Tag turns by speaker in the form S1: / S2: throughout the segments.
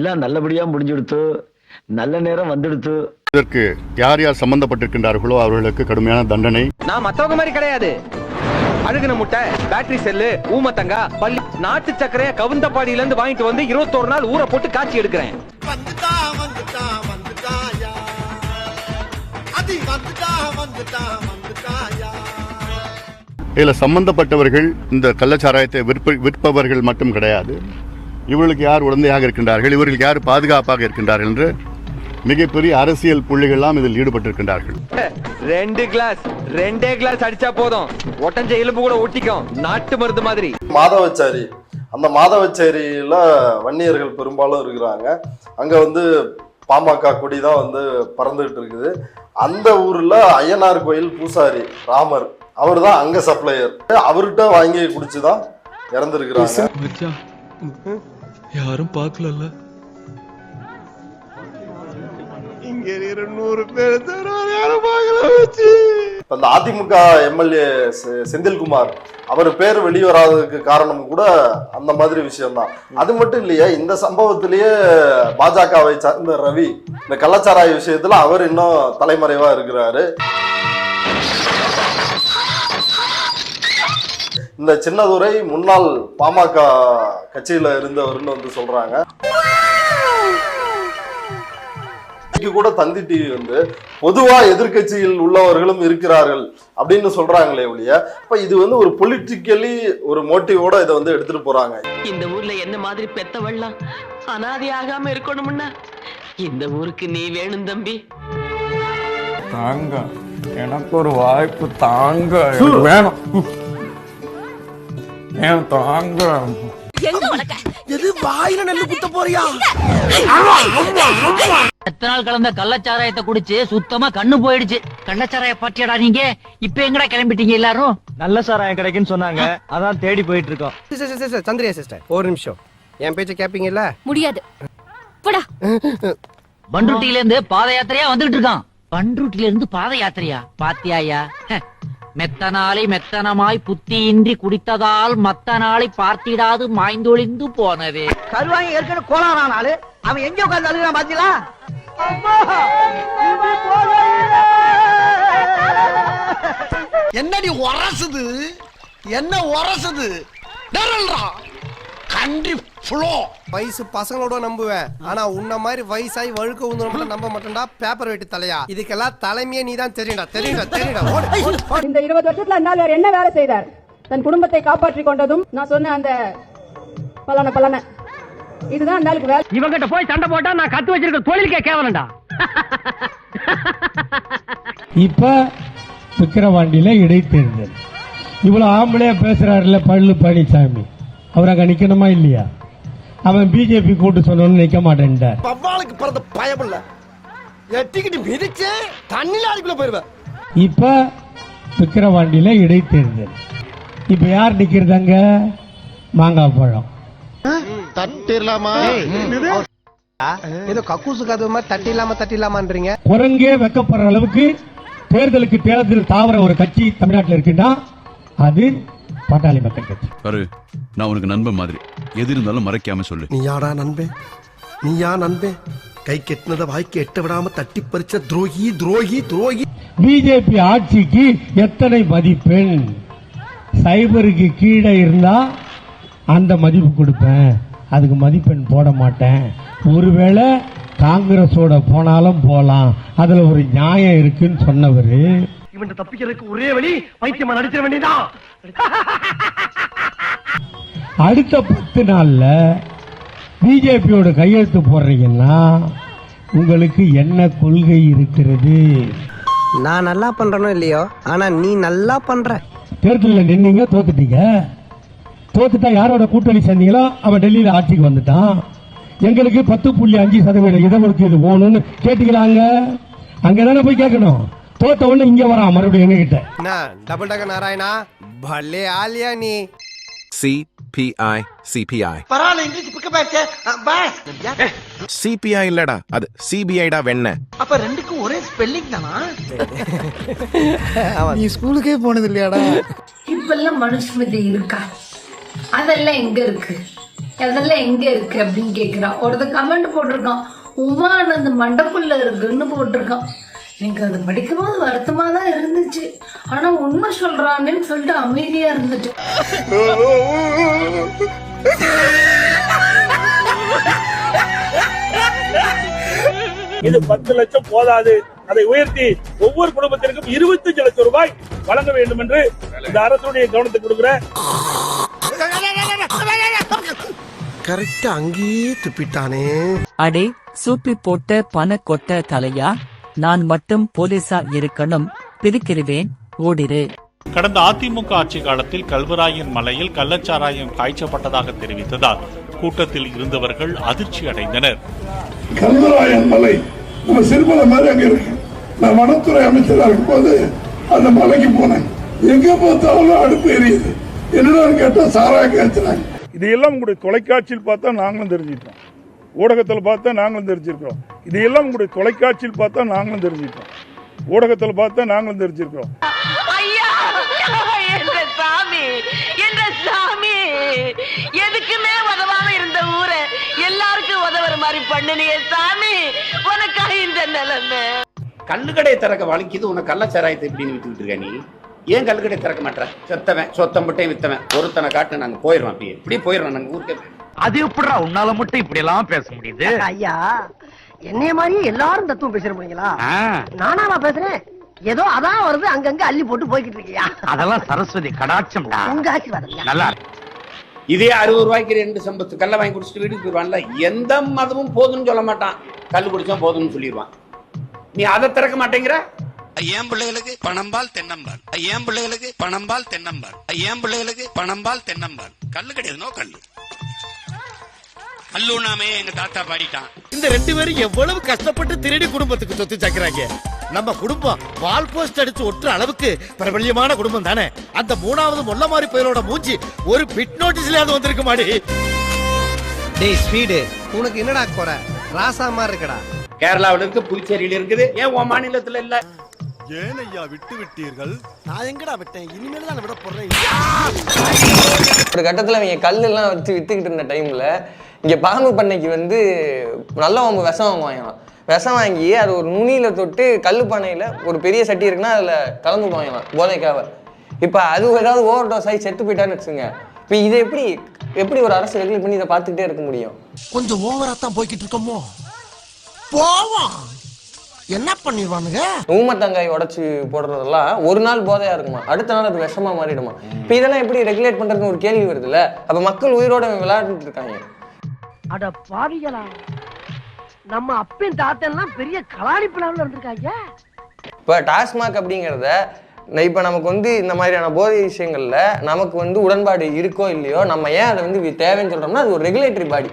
S1: எல்லாம் நல்லபடியா முடிஞ்செடுத்து நல்ல நேரம் வந்துடுத்து.
S2: இதற்கு யார் யார் சம்பந்தப்பட்டிருக்கின்றார்களோ அவர்களுக்கு கடுமையான தண்டனை.
S3: நான் மத்தவங்க மாதிரி கிடையாது. அழுகுன முட்டை பேட்டரி செல்லு ஊமத்தங்கா பள்ளி நாட்டு சக்கரைய கவுந்தப்பாடியில இருந்து வாங்கிட்டு வந்து இருபத்தோரு நாள் ஊற போட்டு காய்ச்சி எடுக்கிறேன்.
S2: இதில் சம்பந்தப்பட்டவர்கள் இந்த கள்ளச்சாராயத்தை விற்ப விற்பவர்கள் மட்டும் கிடையாது. இவர்களுக்கு யார் உடந்தையாக இருக்கின்றார்கள்? இவர்களுக்கு யார் பாதுகாப்பாக இருக்கின்றார்கள் என்று மிகப்பெரிய அரசியல் புள்ளிகள்லாம் இதில் ஈடுபட்டிருக்கின்றார்கள்.
S3: ரெண்டு கிளாஸ் ரெண்டே கிளாஸ் அடிச்சா போதும். ஒட்டஞ்ச எலும்பு கூட ஒட்டிக்கும். நாட்டு மருந்து மாதிரி.
S4: மாதவச்சாரி. அந்த மாதவச்சேரியில வன்னியர்கள் பெரும்பாலும் இருக்கிறாங்க. அங்க வந்து பாமக கொடி தான் வந்து பறந்துகிட்டு இருக்குது. அந்த ஊர்ல ஐயனார் கோயில் பூசாரி ராமர். அவர் தான் அங்க சப்ளையர் அவர்கிட்ட வாங்கி குடிச்சுதான் இறந்துருக்கிறாங்க.
S5: மச்சான் யாரும் பார்க்கலல்ல.
S6: இங்க இருக்கிற நூறு பேர் யாரும் பார்க்கல வச்சு.
S4: இந்த அதிமுக எம்எல்ஏ செந்தில்குமார் அவர் பேர் வெளிவராததுக்கு காரணம் கூட அந்த மாதிரி விஷயம்தான். அது மட்டும் இல்லையா இந்த சம்பவத்திலேயே பாஜகவை சார்ந்த ரவி இந்த கள்ளச்சாராய விஷயத்துல அவர் இன்னும் தலைமறைவா இருக்கிறாரு. இந்த சின்னதுரை முன்னாள் பாமக கட்சியில இருந்தவர்னு வந்து சொல்றாங்க. கூட தந்தி டிவி வந்து பொதுவா எதிர்க்கட்சியில் உள்ளவர்களும் இருக்கிறார்கள் அப்படின்னு சொல்றாங்களே ஒழிய இப்ப இது வந்து ஒரு பொலிட்டிக்கலி ஒரு மோட்டிவோட இதை வந்து எடுத்துட்டு போறாங்க.
S7: இந்த ஊர்ல என்ன மாதிரி பெத்தவள்லாம் அனாதை ஆகாம இருக்கணும்னா? இந்த ஊருக்கு நீ வேணும் தம்பி.
S8: தாங்க எனக்கு ஒரு வாய்ப்பு தாங்க வேணும். ஏன் தாங்க?
S6: எது வாயில நெல்லு குத்த போறியா?
S7: எத்தனை நாள் கலந்த கள்ளச்சாராயத்தை குடிச்சு சுத்தமா கண்ணு போயிடுச்சு. கள்ளச்சாராய பாட்டியாடா நீங்க? இப்ப எங்கடா கிளம்பிட்டீங்க எல்லாரும்?
S3: நல்ல சாராயம் கிடைக்குன்னு சொன்னாங்க. அதான் தேடி போயிட்டு இருக்கோம்.
S9: சந்திரியா சிஸ்டர். ஒரு நிமிஷம். என் பேச்ச கேப்பீங்கல்ல?
S10: முடியாது. போடா.
S7: பண்ருட்டில இருந்து பாத யாத்திரையா வந்துட்டு இருக்கான். பண்ருட்டில இருந்து பாத யாத்திரையா? பாத்தியாயா? ஹ, மெத்த நாளை மெத்தனமாய் புத்தியின்றி குடித்ததால் மத்த நாளை பார்த்திடாது மாய்ந்தொழிந்து போனதே
S9: கருவாங்க ஏற்கனவே கோலாறான் ஆளு அவன் எங்க உட்கார்ந்து அழுகிறான் பாத்தீங்களா?
S6: என்னடி உரசுது? என்ன உரசுது? கண்ட்ரி ஃப்ளோ
S9: வயசு பசங்களோட நம்புவேன். ஆனா உன்ன மாதிரி வயசாகி வழுக்க உந்தன நம்ப மாட்டேன்டா. பேப்பர் வெட்டி தலையா. இதுக்கெல்லாம் தலைமையே நீ தான் தெரியும்டா தெரியும்டா தெரியும்டா. ஓடு.
S10: இந்த இருபது வருஷத்துல அந்த ஆள் வேற என்ன வேலை செய்தார்? தன் குடும்பத்தை காப்பாற்றி கொண்டதும் நான் சொன்ன அந்த பலன பலன. இதுதான் அந்த ஆளுக்கு வேலை.
S7: இவங்கிட்ட போய் சண்டை போட்டா நான் கத்து வச்சிருக்க தொழிலுக்கே கேவலண்டா
S8: இப்ப விக்கிரவாண்டியில இடைத்தேர்தல். இவ்வளவு ஆம்பளையா பேசுறாருல பள்ளு பழனிசாமி. அவர் அங்க நிக்கணுமா இல்லையா? அவன் பிஜேபி கூட்டு சொன்னோன்னு நிக்க மாட்டேன்ட்டார்.
S6: வவ்வாலுக்கு பிறந்த பயமில்ல எட்டிக்கிட்டு மிதிச்சு தண்ணில அடிக்குள்ள போயிருவேன்.
S8: இப்ப விக்கிரவாண்டியில இடைத்தேர்தல். இப்ப யார் நிக்கிறதாங்க மாங்காய் பழம்.
S6: தட்டிடலாமா
S9: ஏதோ கக்கூசு கதவு மாதிரி தட்டி இல்லாம தட்டி இல்லாமன்றீங்க
S8: குரங்கே வெக்கப்படுற அளவுக்கு தேர்தலுக்கு தேர்தல் தாவர ஒரு கட்சி தமிழ்நாட்டில் இருக்குன்னா அது பாட்டாளி மக்கள் கட்சி
S5: பாரு நான் உனக்கு நண்பன் மாதிரி. எது இருந்தாலும் மறைக்காம சொல்லு.
S6: நீ யாடா நண்பே? நீ யா நண்பே? கை கெட்டினத வாய்க்கு எட்ட விடாம தட்டி பறிச்ச துரோகி துரோகி துரோகி.
S8: பிஜேபி ஆட்சிக்கு எத்தனை மதிப்பெண்? சைபருக்கு கீழே இருந்தா அந்த மதிப்பு கொடுப்பேன். அதுக்கு மதிப்பெண் போட மாட்டேன். ஒருவேளை காங்கிரஸோட போனாலும் போலாம். அதுல ஒரு நியாயம் இருக்குன்னு சொன்னவரு
S6: இவன் தப்பிக்கிறதுக்கு ஒரே வழி வைத்தியமா நடிச்சிட வேண்டியதான்
S8: அடுத்த பத்து நாள்ல பிஜேபியோட கையெழுத்து போடுறீங்கன்னா உங்களுக்கு என்ன கொள்கை இருக்கிறது?
S9: நான் நல்லா பண்றனோ இல்லையோ? ஆனா நீ நல்லா பண்ற.
S8: தேர்தலில் நின்னீங்க தோத்துட்டீங்க. தோத்துட்டா யாரோட கூட்டணி சேர்ந்தீங்களோ அவன் டெல்லியில ஆட்சிக்கு வந்துட்டான். எங்களுக்கு பத்து புள்ளி அஞ்சு சதவீதம் இடஒதுக்கீடு போகணும்னு கேட்டீங்களாங்க? அங்கதானே போய் கேட்கணும். தோத்த உடனே இங்க வரான் மறுபடியும் எங்ககிட்ட.
S9: என்ன டபுள் டக்க நாராயணா? பல்லே ஆலியா நீ.
S11: சிபிஐ சிபிஐ
S6: பரவாயில்ல இங்கிலீஷ் பிக்க பேச்சு பாஸ்
S11: சிபிஐ இல்லடா அது சிபிஐடா வெண்ண.
S6: அப்ப ரெண்டுக்கும் ஒரே ஸ்பெல்லிங் தானா?
S9: நீ ஸ்கூலுக்கே போனது இல்லையாடா?
S10: இப்பெல்லாம் மனுஸ்மிருதி இருக்கா? அதெல்லாம் எங்க இருக்கு? அதெல்லாம் எங்க இருக்கு அப்படின்னு கேக்குறான் ஒருத்தன் கமெண்ட் போட்டிருக்கான். உமா அந்த மண்டக்குள்ள இருக்குன்னு போட்டிருக்கான். எனக்கு அது படிக்கும்போது வருத்தமா தான் இருந்துச்சு. ஆனா உண்மை சொல்றான்னு சொல்லிட்டு அமைதியா இருந்துச்சு.
S12: இது பத்து லட்சம் போதாது. அதை உயர்த்தி ஒவ்வொரு குடும்பத்திற்கும் இருபத்தஞ்சு லட்சம் ரூபாய் வழங்க வேண்டும் என்று இந்த அரசுடைய கவனத்தை கொடுக்கிறேன்
S13: கரெக்டா அங்கேயே துப்பிட்டானே.
S7: அடே சூப்பி போட்ட பண கொட்ட தலையா? நான் மட்டும் போலீஸா இருக்கணும். பிரிக்கிறவேன் ஓடிரு.
S12: கடந்த அதிமுக ஆட்சி காலத்தில் கல்வராயன் மலையில் கள்ளச்சாராயம் காய்ச்சப்பட்டதாக தெரிவித்ததால் கூட்டத்தில் இருந்தவர்கள் அதிர்ச்சி அடைந்தனர். கல்வராயன் மலை நம்ம சிறுமலை மாதிரி அங்க இருக்கு. நான் வனத்துறை அமைச்சரா இருக்கும்போது அந்த மலைக்கு போனேன். எங்க பார்த்தாலும் அடுப்பு எரியுது. என்னடான்னு கேட்டா சாராயம் காய்ச்சினாங்க இதையெல்லாம் உங்களுடைய தொலைக்காட்சியில் பார்த்தா நாங்களும் தெரிஞ்சிட்டோம் ஊடகத்தில் பார்த்தா நாங்களும் தெரிஞ்சிருக்கிறோம் இதையெல்லாம் உங்களுடைய தொலைக்காட்சியில் பார்த்தா நாங்களும் தெரிஞ்சிட்டோம் ஊடகத்தில் பார்த்தா நாங்களும் தெரிஞ்சிருக்கிறோம்
S7: ஐயா என்ற சாமி என்ற சாமி எதுக்குமே உதவாம இருந்த ஊரை எல்லாருக்கும் உதவுற மாதிரி பண்ணுனியே சாமி உனக்கா இந்த நிலைமை.
S3: கல்லுக்கடையை திறக்க வலிக்குது உனக்கு கள்ளச்சாராயத்தை இப்படின்னு வித்துக்கிட்டு இருக்க நீ. ஏன் கல்லுக்கடை திறக்க மாட்டேற? செத்தவன் சொத்தம் மட்டும் வித்தவன். ஒருத்தனை காட்டு நாங்க போயிடுறோம் அப்படியே. இப்படியே போயிடுறோம் நாங்க ஊருக்கே.
S1: அது எப்படிடா உன்னால மட்டும் இப்படி எல்லாம் பேச முடியுது?
S10: ஐயா என்னைய மாதிரியே எல்லாரும் தத்துவம் பேசுற போறீங்களா? நானா நான் பேசுறேன்? ஏதோ அதான் வருது அங்கங்க அள்ளி போட்டு போய்கிட்டு இருக்கியா?
S1: அதெல்லாம் சரஸ்வதி கடாட்சம்டா.
S10: உங்க ஆசீர்வாதம்
S1: நல்லா
S3: இதே அறுபது ரூபாய்க்கு ரெண்டு சம்பத்து கல்ல வாங்கி குடிச்சிட்டு வீட்டுக்கு போயிடுவான்ல எந்த மதமும் போதும்னு சொல்ல மாட்டான். கல் குடிச்சா போதும்னு சொல்லிடுவான். நீ அதை திறக்க மாட்டேங்கிற?
S11: என் பிள்ளைகளுக்கு பணம்பால் தென்னம்பால்? என் பிள்ளைகளுக்கு பணம்பால் தென்னம்பால்? என் பிள்ளைகளுக்கு பணம்பால் தென்னம்பால்? கல்லு கிடையாது நோ கல்லு? அல்லுனாமே எங்க தாத்தா பாடிட்டான்.
S13: இந்த ரெண்டு பேரும் எவ்வளவு கஷ்டப்பட்டு திருடி குடும்பத்துக்கு சொத்து சேர்க்கிறாங்க நம்ம குடும்பம் வால் போஸ்ட் அடிச்சு ஒட்டுற அளவுக்கு பிரபல்யமான குடும்பம் தானே? அந்த மூணாவது மொல்ல மாதிரி பயலோட மூஞ்சி ஒரு பிட் நோட்டீஸ்லயாவது வந்திருக்க மாடி.
S9: டேய் ஸ்பீடு. உனக்கு என்னடா குறை? ராசா மாதிரி இருக்கடா.
S3: கேரளாவில் இருக்கு புதுச்சேரியில இருக்குது. ஏன் உன் மாநிலத்துல இல்ல?
S13: ஏன் ஐயா விட்டு விட்டீர்கள்? நான் எங்கடா விட்டேன்? இனிமேல் தான் விட போறேன்.
S14: ஒரு கட்டத்தில் அவங்க கல்லெல்லாம் வச்சு வித்துக்கிட்டு இருந்த டைமில் இங்கே பாம்பு பண்ணைக்கு வந்து நல்ல பாம்பு விஷம் வாங்குவாங்களாம். விஷம் வாங்கி அது ஒரு நுனியில் தொட்டு கல் பானையில் ஒரு பெரிய சட்டி இருக்குன்னா அதில் கலந்து விடுவாங்களாம் போதைக்காக. இப்போ அது ஏதாவது ஓவர் டோஸ் ஆகி செத்து போயிட்டான்னு வச்சுங்க இப்போ இதை எப்படி எப்படி ஒரு அரசு ரெகுலேட் பண்ணி இதை பார்த்துக்கிட்டே இருக்க முடியும்?
S13: கொஞ்சம் ஓவரா தான் போய்கிட்டு இருக்கோமோ? போவோம். என்ன பண்ணிடுவானுங்க?
S14: ஊமத்தங்காய் உடைச்சு போடுறதெல்லாம் ஒரு நாள் போதையா இருக்குமா? அடுத்த நாள் அது விஷமா மாறிடுமா? இப்போ இதெல்லாம் எப்படி ரெகுலேட் பண்றதுன்னு ஒரு கேள்வி வருதுல்ல? அப்ப மக்கள் உயிரோட விளையாடிட்டு இருக்காங்க.
S10: அட பாவிகளா. நம்ம அப்பன் தாத்தன்லாம் பெரிய கலாடி இருந்திருக்காங்க.
S14: இப்போ டாஸ்மாக் அப்படிங்கிறத இப்போ நமக்கு வந்து இந்த மாதிரியான போதை விஷயங்கள்ல நமக்கு வந்து உடன்பாடு இருக்கோ இல்லையோ நம்ம ஏன் அதை வந்து தேவைன்னு சொல்றோம்னா அது ஒரு ரெகுலேட்டரி பாடி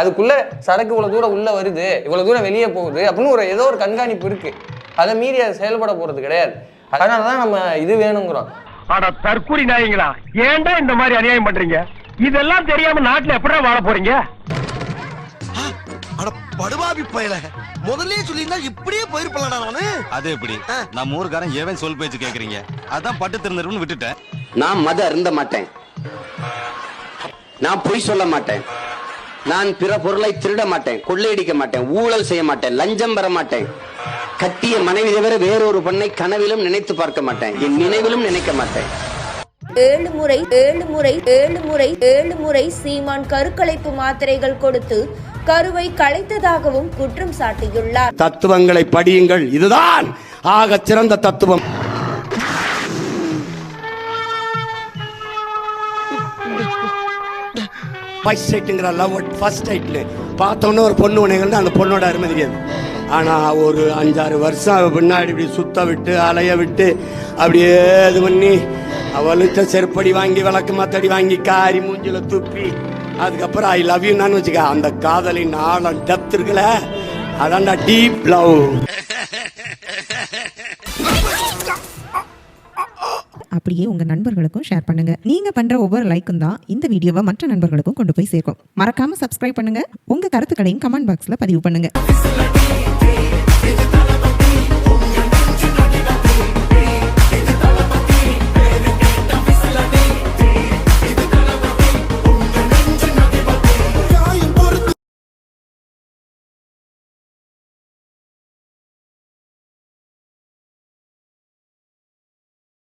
S14: அதுக்குள்ள சரக்கு இவ்வளவு தூரம் உள்ள வருது இவ்வளவு தூரம் வெளியே போகுது அப்படின்னு ஒரு ஏதோ ஒரு கண்காணிப்பு இருக்கு. அதை மீறி அது செயல்பட போறது கிடையாது. அதனால தான் நம்ம இது வேணுங்கிறோம்.
S12: அட தற்கூரி நாயங்களா ஏன்டா இந்த மாதிரி அநியாயம் பண்றீங்க? இதெல்லாம் தெரியாம நாட்டுல எப்படா வாழ போறீங்க?
S13: அட படுபாவி பயல. முதல்ல சொல்லியிருந்தா இப்படியே போயிருப்பலடா நானு
S11: அது எப்படி? நம்ம ஊருக்காரன் ஏவன் சொல் பேச்சு கேக்குறீங்க? அதான் பட்டு திறந்துருன்னு விட்டுட்டேன்.
S3: நான் மத அருந்த மாட்டேன். நான் பொய் சொல்ல மாட்டேன். நான் பிற பொருளை திருட மாட்டேன். கொள்ளையடிக்க மாட்டேன். ஊழல் செய்ய மாட்டேன். லஞ்சம் பெற மாட்டேன். கட்டிய மனைவி தவிர வேறொரு பெண்ணை கனவிலும் நினைத்து பார்க்க மாட்டேன். என் நினைவிலும் நினைக்க மாட்டேன்.
S10: ஏழு முறை ஏழு முறை ஏழு முறை ஏழு முறை சீமான் கருக்கலைப்பு மாத்திரைகள் கொடுத்து கருவை களைத்ததாகவும் குற்றம் சாட்டியுள்ளார்.
S13: தத்துவங்களை படியுங்கள். இதுதான் ஆக சிறந்த தத்துவம். ஃபர்ஸ்ட் சைட்டுங்கிற லவ் ஃபர்ஸ்ட் சைட்னு பார்த்தோன்னே ஒரு பொண்ணு உனைகள் அந்த பொண்ணோட அருமை தெரியாது. ஆனால் ஒரு அஞ்சாறு வருஷம் பின்னாடி இப்படி சுத்த விட்டு அலைய விட்டு அப்படியே இது பண்ணி அவளுக்கு செருப்படி வாங்கி விளக்கு மாத்தடி வாங்கி காரி மூஞ்சில துப்பி அதுக்கப்புறம் ஐ லவ் யூ நான் வச்சுக்க அந்த காதலின் ஆழம் டெப்த் இருக்குல்ல அதான்டா டீப் லவ்
S10: அப்படியே உங்க நண்பர்களுக்கும் ஷேர் பண்ணுங்க. நீங்க பண்ற ஒவ்வொரு லைக்கும் தான் இந்த வீடியோவை மற்ற நண்பர்களுக்கும் கொண்டு போய் சேர்க்கும். மறக்காம சப்ஸ்கிரைப் பண்ணுங்க. உங்க கருத்துக்களையும் கமெண்ட் பாக்ஸ்ல பதிவு பண்ணுங்க.